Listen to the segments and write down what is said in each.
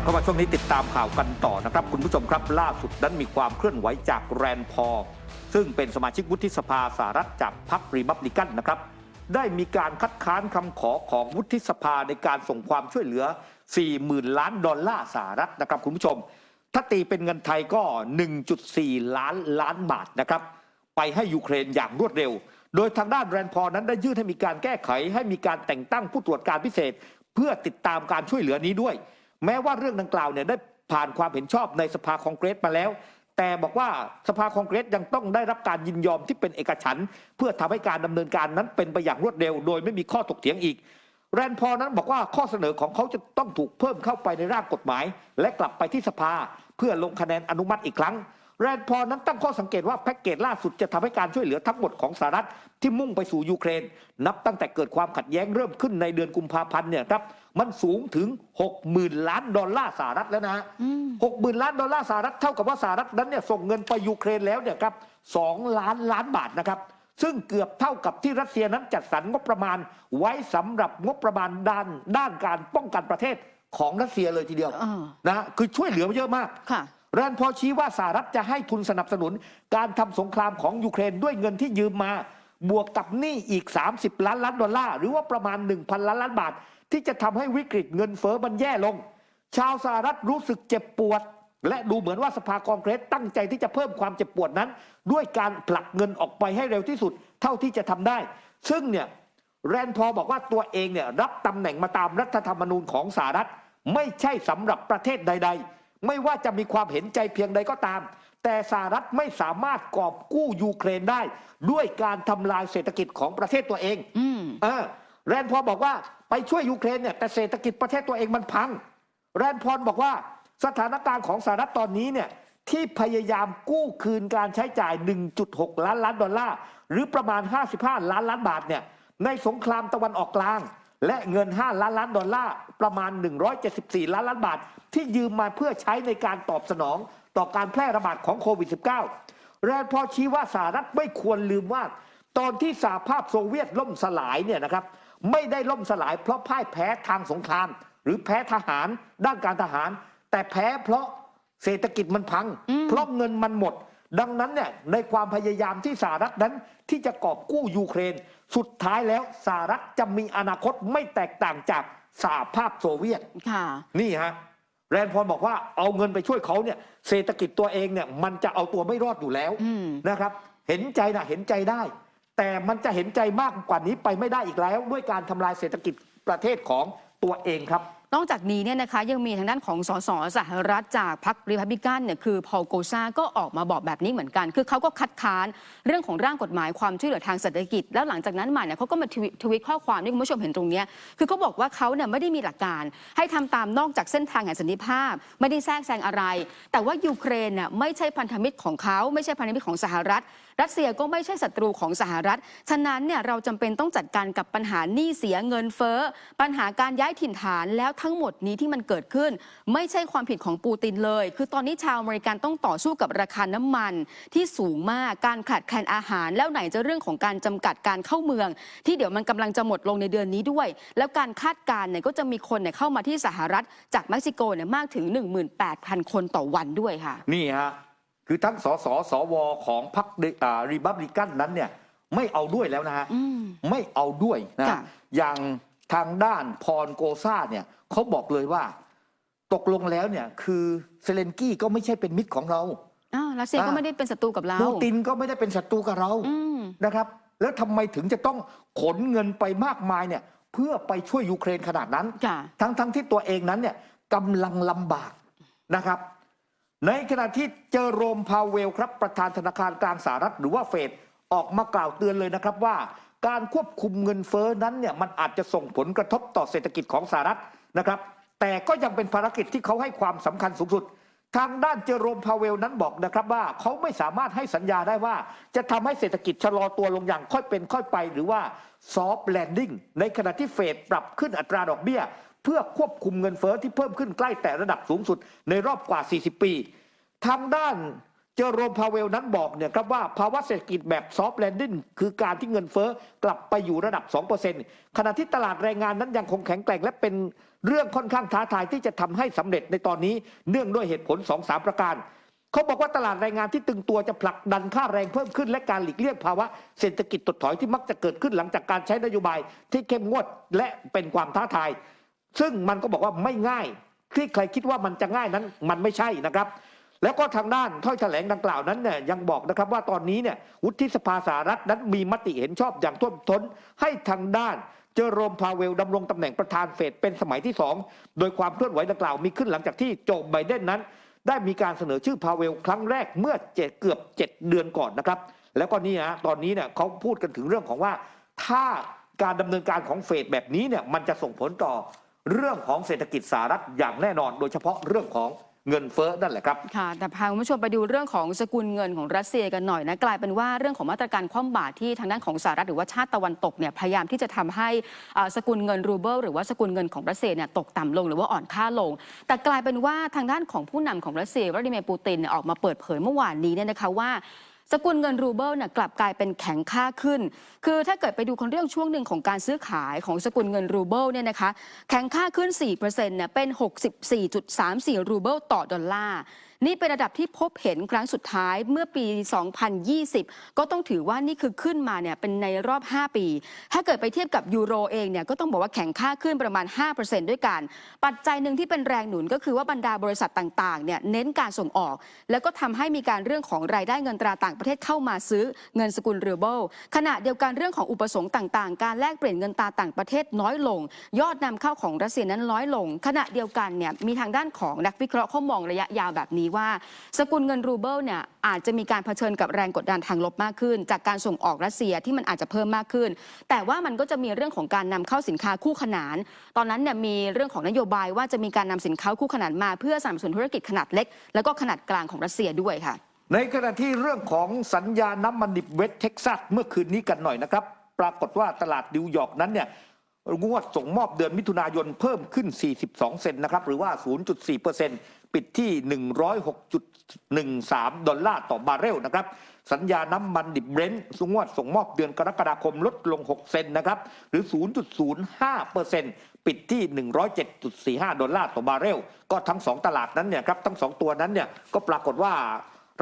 ับเข้ามาช่วงนี้ติดตามข่าวกันต่อนะครับ คุณผู้ชมครับล่าสุดนั้นมีความเคลื่อนไหวจากแรนพอลซึ่งเป็นสมาชิกวุฒิสภาสหรัฐจากพรรครีบับลิกันนะครับ ได้มีการคัดค้านคำขอของวุฒิสภาในการส่งความช่วยเหลือ 40,000 ล้านดอลลาร์สหรัฐนะครับคุณผู้ชม ถ้าตีเป็นเงินไทยก็ 1.4 ล้านล้านบาทนะครับ ไปให้ยูเครนอย่างรวดเร็ว โดยทางด้านแรนพอลนั้นได้ยื่นให้มีการแก้ไข ให้มีการแต่งตั้งผู้ตรวจการพิเศษ เพื่อติดตามการช่วยเหลือนี้ด้วย แม้ว่าเรื่องดังกล่าวเนี่ยได้ผ่านความเห็นชอบในสภาคองเกรสมาแล้ว แต่บอกว่าสภาคองเกรสยังต้องได้รับการยินยอมที่เป็นเอกฉันท์เพื่อทำให้การดำเนินการนั้นเป็นไปอย่างรวดเร็ว โดยไม่มีข้อถกเถียงอีก แรนพอนั้นบอกว่าข้อเสนอของเขาจะต้องถูกเพิ่มเข้าไปในร่างกฎหมาย และกลับไปที่สภาเพื่อลงคะแนนอนุมัติอีกครั้ง แรนพอลนั้นตั้งข้อสังเกตว่าแพ็กเกจล่าสุดจะทำให้การช่วยเหลือทั้งหมดของสหรัฐที่มุ่งไปสู่ยูเครน นับตั้งแต่เกิดความขัดแย้งเริ่มขึ้นในเดือนกุมภาพันธ์เนี่ยครับมันสูงถึง 60,000 ล้านดอลลาร์สหรัฐแล้วนะฮะหกหมื่นล้านดอลลาร์สหรัฐเท่ากับว่าสหรัฐนั้นเนี่ยส่งเงินไปยูเครนแล้วเนี่ยครับสองล้านล้านบาทนะครับซึ่งเกือบเท่ากับที่รัสเซียนั้นจัดสรรงบประมาณ ไว้สำหรับงบประมาณด้านด้านการป้องกันประเทศของรัสเซียเลยทีเดียวอ่านะฮะคือช่วยเหลือมาเยอะมาก ค่ะแรนพอชี้ว่าสหรัฐจะให้ทุนสนับสนุน การทำสงครามของยูเครนด้วยเงินที่ยืมมา บวกกับหนี้อีก 30 ล้านล้านดอลลาร์หรือว่าประมาณ 1,000 ล้านล้านบาท ที่จะทำให้วิกฤตเงินเฟอ้อมันแย่ลง ชาวสหรัฐรู้สึกเจ็บปวด และดูเหมือนว่าสภาคองเกรสตั้งใจที่จะเพิ่มความเจ็บปวดนั้น ด้วยการผลักเงินออกไปให้เร็วที่สุด เท่าที่จะทำได้ ซึ่งเนี่ยแรนพอบอกว่าตัวเองเนี่ยรับตำแหน่งมาตามรัฐธรรมนูญของสหรัฐ ไม่ใช่สำหรับประเทศใด ๆ ไม่ว่าจะมีความเห็นใจเพียงใดก็ตาม แต่สหรัฐไม่สามารถกอบกู้ยูเครนได้ ด้วยการทำลายเศรษฐกิจของประเทศตัวเองอืมเออแรนพอลบอกว่าไปช่วยยูเครนเนี่ยแต่เศรษฐกิจประเทศตัวเองมันพัง แรนพอลบอกว่าสถานการณ์ของสหรัฐตอนนี้เนี่ยที่พยายามกู้คืนการใช้จ่าย 1.6 ล้านล้านดอลลาร์ หรือประมาณ 55 ล้านล้านบาทเนี่ยในสงครามตะวันออกกลาง และเงิน 5 ล้านล้านดอลลาร์ประมาณ 174 ล้านล้านบาท ที่ยืมมาเพื่อใช้ในการตอบสนองต่อการแพร่ระบาดของโควิด -19 แรนพอลชี้ว่าสหรัฐไม่ควรลืมว่า ตอนที่สหภาพโซเวียตล่มสลายเนี่ยนะครับไม่ได้ล่มสลายเพราะพ่ายแพ้ทางสงคราม หรือแพ้ทหารด้านการทหาร แต่แพ้เพราะเศรษฐกิจมันพัง เพราะเงินมันหมด ดังนั้นเนี่ยในความพยายามที่สหรัฐนั้นที่จะกอบกู้ยูเครน สุดท้ายแล้วสหรัฐจะมีอนาคตไม่แตกต่างจากสหภาพโซเวียตค่ะนี่ฮะแรนพอลบอกว่าเอาเงินไปช่วยเขาเนี่ยเศรษฐกิจตัวเองเนี่ยมันจะเอาตัวไม่รอดอยู่แล้วอืมนะครับ เห็นใจนะเห็นใจได้ แต่มันจะเห็นใจมากกว่านี้ไปไม่ได้อีกแล้ว ด้วยการทำลายเศรษฐกิจประเทศของตัวเองครับ นอกจากนี้เนี่ยนะคะยังมีทางด้านของสสสหรัฐจากพรรครีพับลิกันเนี่ยคือพอลโกซาก็ออกมาบอกแบบนี้เหมือนกัน คือเขาก็คัดค้านเรื่องของร่างกฎหมายความช่วยเหลือทางเศรษฐกิจ แล้วหลังจากนั้นมาเนี่ยเขาก็มาทวิทวิตข้อความที่คุณผู้ชมเห็นตรงนี้คือเขาบอกว่าเขาเนี่ยไม่ได้มีหลักการ ให้ทำตามนอกจากเส้นทางแห่งสันติภาพ ไม่ได้แทรกแซงอะไร แต่ว่ายูเครนเนี่ยไม่ใช่พันธมิตรของเขาไม่ใช่พันธมิตรของสหรัฐ รัสเซียก็ไม่ใช่ศัตรูของสหรัฐ ฉะนั้นเนี่ยเราจำเป็นต้องจัดการกับปัญหาหนี้เสียเงินเฟ้อ ปัญหาการย้ายถิ่นฐานแล้วทั้งหมดนี้ที่มันเกิดขึ้น ไม่ใช่ความผิดของปูตินเลย คือตอนนี้ชาวอเมริกันต้องต่อสู้กับราคาน้ำมันที่สูงมากการขาดแคลนอาหาร แล้วไหนจะเรื่องของการจำกัดการเข้าเมือง ที่เดี๋ยวมันกำลังจะหมดลงในเดือนนี้ด้วย แล้วการคาดการณ์เนี่ยก็จะมีคนเนี่ยเข้ามาที่สหรัฐจากเม็กซิโกเนี่ยมากถึง 18,000 คนต่อวันด้วยค่ะ นี่ฮะ คือทั้งสสสวของพรรครีบับลิกันนั้นเนี่ยไม่เอาด้วยแล้วนะฮะอืมไม่เอาด้วยนะค่ะอย่างทางด้านพรโกซาเนี่ยเขาบอกเลยว่า ตกลงแล้วเนี่ย คือเซเลนกี้ก็ไม่ใช่เป็นมิตรของเราอ้าวรัสเซียก็อ่าไม่ได้เป็นศัตรูกับเราปูตินก็ไม่ได้เป็นศัตรูกับเราอืมนะครับ แล้วทำไมถึงจะต้องขนเงินไปมากมายเนี่ย เพื่อไปช่วยยูเครนขนาดนั้นค่ะทั้งทั้งที่ตัวเองนั้นเนี่ยกำลังลำบากนะครับ ในขณะที่เจอโรมพาเวลครับประธานธนาคารกลางสหรัฐหรือว่าเฟดออกมากล่าวเตือนเลยนะครับว่า การควบคุมเงินเฟ้อนั้นเนี่ยมันอาจจะส่งผลกระทบต่อเศรษฐกิจของสหรัฐนะครับ แต่ก็ยังเป็นภารกิจที่เขาให้ความสำคัญสูงสุด ทางด้านเจอโรมพาเวลนั้นบอกนะครับว่าเขาไม่สามารถให้สัญญาได้ว่า จะทำให้เศรษฐกิจชะลอตัวลงอย่างค่อยเป็นค่อยไป หรือว่าซอฟต์แลนดิ้งในขณะที่เฟดปรับขึ้นอัตราดอกเบี้ย เพื่อควบคุมเงินเฟ้อที่เพิ่มขึ้นใกล้แต่ระดับสูงสุดในรอบกว่า 40 ปี ทางด้านเจอโรมพาเวลนั้นบอกเนี่ยครับว่าภาวะเศรษฐกิจแบบซอฟต์แลนดิ้งคือการที่เงินเฟ้อกลับไปอยู่ระดับ 2%ขณะที่ตลาดแรงงานนั้นยังคงแข็งแกร่งและเป็นเรื่องค่อนข้างท้าทายที่จะทำให้สำเร็จในตอนนี้เนื่องด้วยเหตุผล 2-3 ประการเขาบอกว่าตลาดแรงงานที่ตึงตัวจะผลักดันค่าแรงเพิ่มขึ้น และการหลีกเลี่ยงภาวะเศรษฐกิจถดถอยที่มักจะเกิดขึ้นหลังจากการใช้นโยบายที่เข้มงวดและเป็นความท้าทาย ซึ่งมันก็บอกว่าไม่ง่ายที่ใครคิดว่ามันจะง่ายนั้นมันไม่ใช่นะครับ แล้วก็ทางด้านถ้อยแถลงดังกล่าวนั้นเนี่ยยังบอกนะครับว่าตอนนี้เนี่ยวุฒิสภาสหรัฐนั้นมีมติเห็นชอบอย่างท่วมท้นให้ทางด้านเจอโรมพาเวลดำรงตำแหน่งประธานเฟดเป็นสมัยที่สองโดยความเคลื่อนไหวดังกล่าวมีขึ้นหลังจากที่โจไบเดนนั้น ได้มีการเสนอชื่อพาเวลครั้งแรกเมื่อเจ็ดเกือบ 7 เดือนก่อนนะครับ แล้วก็นี่ฮะตอนนี้เนี่ยเขาพูดกันถึงเรื่องของว่า ถ้าการดำเนินการของเฟดแบบนี้เนี่ยมันจะส่งผลต่อ เรื่องของเศรษฐกิจสหรัฐอย่างแน่นอน โดยเฉพาะเรื่องของเงินเฟ้อนั่นแหละครับ ค่ะ แต่พาคุณผู้ชมไปดูเรื่องของสกุลเงินของรัสเซียกันหน่อยนะ กลายเป็นว่าเรื่องของมาตรการคว่ำบาตรที่ทางด้านของสหรัฐหรือว่าชาติตะวันตกเนี่ยพยายามที่จะทำให้สกุลเงินรูเบิลหรือว่าสกุลเงินของรัสเซียเนี่ยตกต่ำลงหรือว่าอ่อนค่าลง แต่กลายเป็นว่าทางด้านของผู้นำของรัสเซียวลาดิเมียร์ปูตินออกมาเปิดเผยเมื่อวานนี้เนี่ยนะคะว่า สกุลเงินรูเบิลเนี่ยกลับกลายเป็นแข็งค่าขึ้น คือถ้าเกิดไปดูคนเรื่องช่วงหนึ่งของการซื้อขายของสกุลเงินรูเบิลเนี่ยนะคะ แข็งค่าขึ้น4%เนี่ยเป็น 64.34 รูเบิลต่อดอลลาร์ นี่เป็นระดับที่พบเห็นครั้งสุดท้ายเมื่อปี 2020 ก็ต้องถือว่านี่คือขึ้นมาเนี่ยเป็นในรอบ 5 ปี ถ้าเกิดไปเทียบกับยูโรเองเนี่ยก็ต้องบอกว่าแข็งค่าขึ้นประมาณ 5%ด้วยกัน ปัจจัยหนึ่งที่เป็นแรงหนุนก็คือว่าบรรดาบริษัทต่างๆเนี่ยเน้นการส่งออก แล้วก็ทำให้มีการเรื่องของรายได้เงินตราต่างประเทศเข้ามาซื้อเงินสกุลเรูเบิลขณะเดียวกันเรื่องของอุปสงค์ต่างๆ การแลกเปลี่ยนเงินตราต่างประเทศน้อยลง ยอดนำเข้าของรัสเซียนั้นน้อยลง ขณะเดียวกันเนี่ยมีทางด้านของนักวิเคราะห์เขามองระยะยาวแบบนี้ว่า สกุลเงินรูเบิลเนี่ยอาจจะมีการเผชิญกับแรงกดดันทางลบมากขึ้น จากการส่งออกรัสเซียที่มันอาจจะเพิ่มมากขึ้น แต่ว่ามันก็จะมีเรื่องของการนำเข้าสินค้าคู่ขนาน ตอนนั้นเนี่ยมีเรื่องของนโยบายว่าจะมีการนำสินค้าคู่ขนานมา เพื่อสนับสนุนธุรกิจขนาดเล็ก แล้วก็ขนาดกลางของรัสเซียด้วยค่ะ ในขณะที่เรื่องของสัญญาน้ำมันดิบเวสเท็กซัสเมื่อคืนนี้กันหน่อยนะครับ ปรากฏว่าตลาดนิวยอร์กนั้นเนี่ยงวดส่งมอบเดือนมิถุนายนเพิ่มขึ้น 42 เซนต์นะครับ หรือว่า 0.4%ปิ ปิดที่ 106.13 ดอลลาร์ต่อบาร์เรลนะครับ สัญญาน้ำมันดิบเบรนท์งวดส่งมอบเดือนกรกฎาคมลดลง 6 เซนต์นะครับ หรือ 0.05%ปิดที่ 107.45 ดอลลาร์ต่อบาร์เรล ก็ทั้ง 2 ตลาดนั้นเนี่ยครับทั้ง 2 ตัวนั้นเนี่ยก็ปรากฏว่า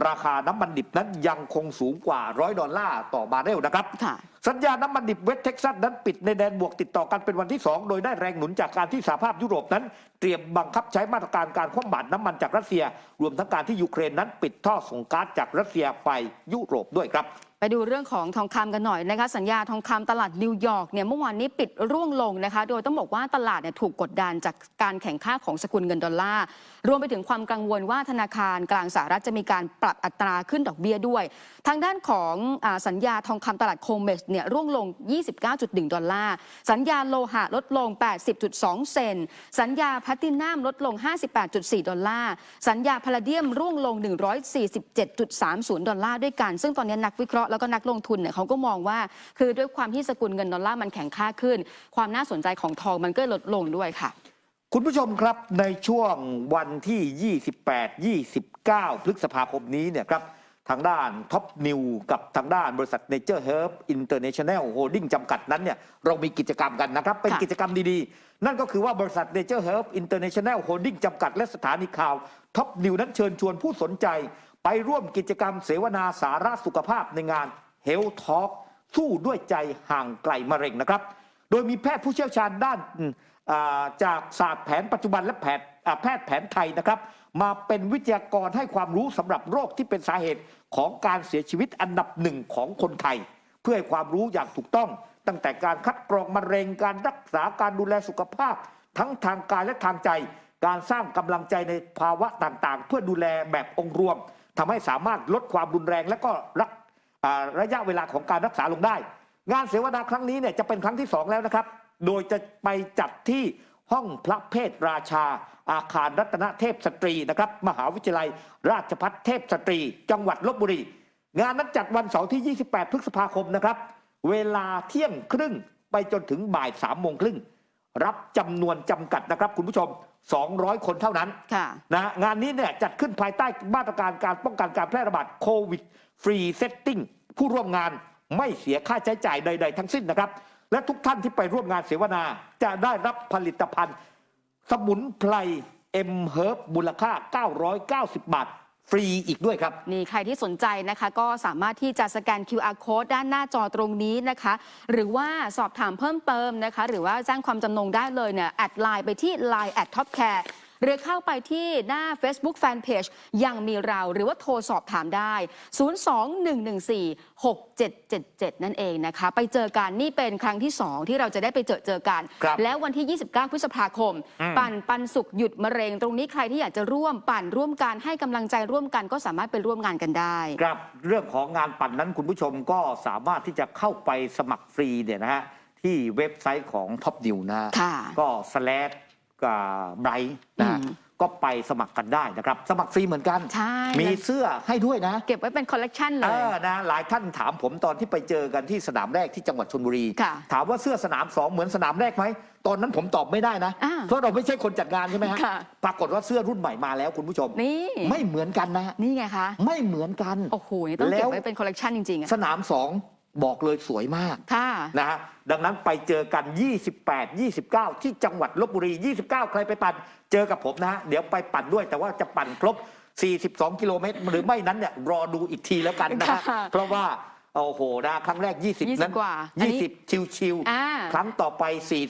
ราคาน้ำมันดิบนั้นยังคงสูงกว่า 100 ดอลลาร์ต่อบาร์เรลนะครับค่ะ สัญญาน้ำมันดิบเวสเท็กซัสนั้นปิดในแดนบวกติดต่อกันเป็นวันที่ 2 โดยได้แรงหนุนจากการที่สหภาพยุโรปนั้น เตรียมบังคับใช้มาตรการการคว่ำบาตรน้ำมันจากรัสเซีย รวมทั้งการที่ยูเครนนั้นปิดท่อส่งก๊าซจากรัสเซียไปยุโรปด้วยครับ ไปดูเรื่องของทองคำกันหน่อยนะคะสัญญาทองคำตลาดนิวยอร์กเนี่ยเมื่อวานนี้ปิดร่วงลงนะคะ โดยต้องบอกว่าตลาดเนี่ยถูกกดดันจากการแข่งข้าของสกุลเงินดอลลาร์รวมไปถึงความกังวลว่าธนาคารกลางสหรัฐจะมีการปรับอัตราขึ้นดอกเบี้ยด้วย ทางด้านของอสัญญาทองคำตลาดโคเมกเนี่ยร่วงลง 29.1 ดอลลาร์ สัญญาโลหะลดลง 80.2 เซนสัญญาแพลตตินัมลดลง 58.4 ดอลลาร์ สัญญาพาราเดียมร่วงลง 147.30 ดอลลาร์ด้วยกัน ซึ่งตอนนี้นักวิเคราะห์แล้วก็นักลงทุนเนี่ยเขาก็มองว่า คือด้วยความที่สกุลเงินดอลลาร์มันแข็งค่าขึ้น ความน่าสนใจของทองมันก็ลดลงด้วยค่ะ คุณผู้ชมครับในช่วงวันที่ 28 29 พฤษภาคมนี้เนี่ยครับทางด้านท็อปนิวกับทางด้านบริษัท Nature Herb International Holding จำกัดนั้นเนี่ยเรามีกิจกรรมกันนะครับ เป็นค่ะกิจกรรมดีๆ นั่นก็คือว่าบริษัท Nature Herb International Holding จำกัดและสถานีข่าวท็อปนิวนั้นเชิญชวนผู้สนใจ ไปร่วมกิจกรรมเสวนาสาระสุขภาพในงาน Health Talk สู้ด้วยใจห่างไกลมะเร็งนะครับ โดยมีแพทย์ผู้เชี่ยวชาญด้านาจากศาสตร์แผนปัจจุบันและแพทย์แพทย์แผนไทยนะครับ มาเป็นวิทยากรให้ความรู้สำหรับโรคที่เป็นสาเหตุของการเสียชีวิตอันดับหนึ่งของคนไทย เพื่อให้ความรู้อย่างถูกต้อง ตั้งแต่การคัดกรองมะเร็งการรักษาการดูแลสุขภาพ ทั้งทางกายและทางใจ การสร้างกำลังใจในภาวะต่างๆ เพื่อดูแลแบบองค์รวม ทำให้สามารถลดความรุนแรงและก็รักระยะเวลาของการรักษาลงได้ งานเสวนาครั้งนี้เนี่ยจะเป็นครั้งที่สองแล้วนะครับ โดยจะไปจัดที่ห้องพระเพทราชา อาคารรัตนเทพสตรีนะครับ มหาวิทยาลัย ราชพัฒเทพสตรี จังหวัดลบบุรี งานนั้นจัดวันเสาร์ที่ 28 พฤษภาคมนะครับ เวลาเที่ยงครึ่งไปจนถึงบ่าย3โมงครึ่งรับจำนวนจำกัดนะครับคุณผู้ชม 200 คนเท่านั้นค่ะนะฮะงานนี้เนี่ยจัดขึ้นภายใต้มาตรการการป้องกันการแพร่ระบาดโควิดฟรีเซตติ้งผู้ร่วมงานไม่เสียค่าใช้จ่ายใด ๆ ทั้งสิ้นนะครับ และทุกท่านที่ไปร่วมงานเสวนา จะได้รับผลิตภัณฑ์ สมุนไพรเอ็มเฮิร์บมูลค่า 990 บาท ฟรีอีกด้วยครับ นี่ใครที่สนใจนะคะก็สามารถที่จะสแกน QR code ด้านหน้าจอตรงนี้นะคะ หรือว่าสอบถามเพิ่มเติมนะคะ หรือว่าแจ้งความจำนงได้เลยเนี่ยแอดไลน์ไปที่ Line แอดท็อปแคร์ หรือเข้าไปที่หน้า Facebook Fanpage ยังมีเราหรือว่าโทรสอบถามได้ 021146777 นั่นเองนะคะ ไปเจอกันนี่เป็นครั้งที่ 2 ที่เราจะได้ไปเจอเจอกัน ครับแล้ววันที่ 29 พฤษภาคม อืม ปั่นปันสุขหยุดมะเร็งตรงนี้ใครที่อยากจะร่วมปั่นร่วมกันให้กำลังใจร่วมกันก็สามารถไปร่วมงานกันได้ ครับเรื่องของงานปั่นนั้นคุณผู้ชมก็สามารถที่จะเข้าไปสมัครฟรีเนี่ยนะฮะที่เว็บไซต์ของ Top n e w นะฮะค่ะ ก็ slash กับ ไบรท์นะฮะอืมก็ไปสมัครกันได้นะครับ สมัครฟรีเหมือนกัน ใช่ มีแล้วเสื้อให้ด้วยนะ เก็บไว้เป็นคอลเลกชันเลเอย อนะหลายท่านถามผมตอนที่ไปเจอกันที่สนามแรกที่จังหวัดชลบุรี ค่ะถามว่าเสื้อสนามสองเหมือนสนามแรกไหม ตอนนั้นผมตอบไม่ได้นะ อ่าเพราะเราไม่ใช่คนจัดงานใช่ไหมฮะค่ะ ปรากฏว่าเสื้อรุ่นใหม่มาแล้วคุณผู้ชม นี่ ไม่เหมือนกันนะฮะนี่ไงคะ ไม่เหมือนกัน โอ้โหนี่ต้องแล้เก็บวไว้เป็นคอลเลกชันจริงๆอะ สนามสอง บอกเลยสวยมากค่ะนะฮะดังนั้นไปเจอกัน 28 29 ที่จังหวัดลบบุรี 29 ใครไปปั่นเจอกับผมนะฮะเดี๋ยวไปปั่นด้วยแต่ว่าจะปั่นครบ 42 กิโลเมตรหรือไม่นั้นเนี่ยรอดูอีกทีแล้วกันนะฮะค่ะ เพราะว่าโอ้โหนะครั้งแรก 20นั้น20กว่าอันนี้20 ชิวอ่า ๆ ครั้งต่อไป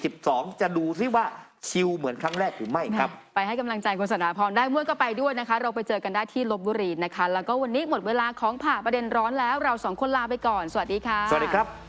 42 จะดูซิว่า ชิวเหมือนครั้งแรกหรือไม่ครับ ไปให้กำลังใจคุณสนาพรได้เมื่อก็ไปด้วยนะคะ เราไปเจอกันได้ที่ลบบุรีนะคะ แล้วก็วันนี้หมดเวลาของผ่าประเด็นร้อนแล้วเราสองคนลาไปก่อน สวัสดีค่ะ สวัสดีครับ